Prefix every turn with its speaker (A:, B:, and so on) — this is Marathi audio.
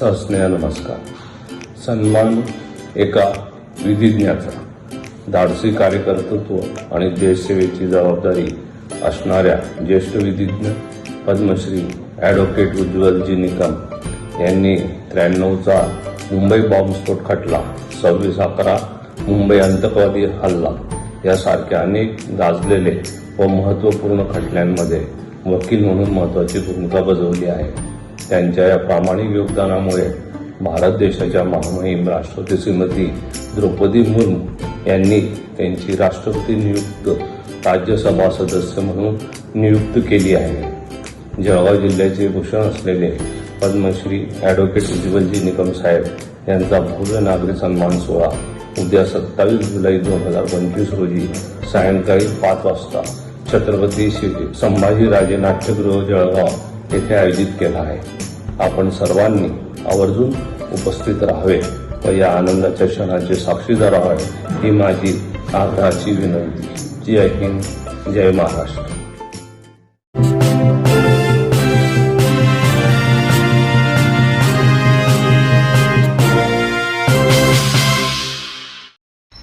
A: सहस्नेह नमस्कार. सन्मान एका विधिज्ञाचा धाडसी कार्यकर्तृत्व आणि देशसेवेची जबाबदारी असणाऱ्या ज्येष्ठ विधिज्ञ पद्मश्री ॲडव्होकेट उज्ज्वलजी निकम यांनी त्र्याण्णवचा मुंबई बॉम्बस्फोट खटला सव्वीस अकरा मुंबई आतंकवादी हल्ला यासारख्या अनेक गाजलेले व महत्त्वपूर्ण खटल्यांमध्ये वकील म्हणून महत्त्वाची भूमिका बजावली आहे. त्यांच्या या प्रामाणिक योगदानामुळे भारत देशाच्या महामहिम राष्ट्रपती श्रीमती द्रौपदी मुर्मू यांनी त्यांची राष्ट्रपती नियुक्त राज्यसभा सदस्य म्हणून नियुक्त केली आहे. जळगाव जिल्ह्याचे भूषण असलेले पद्मश्री ॲडव्होकेट उज्ज्वलजी निकम साहेब यांचा भव्य नागरी सन्मान सोहळा उद्या सत्तावीस जुलै दोन हजार पंचवीस रोजी सायंकाळी पाच वाजता छत्रपती शिव संभाजीराजे नाट्यगृह जळगाव येथे आयोजित केला आहे. आपण सर्वांनी आवर्जून उपस्थित राहावे व या आनंदाच्या क्षणाचे साक्षीदार व्हावे ही माझी आग्रहाची विनंती. जय हिंद जय महाराष्ट्र.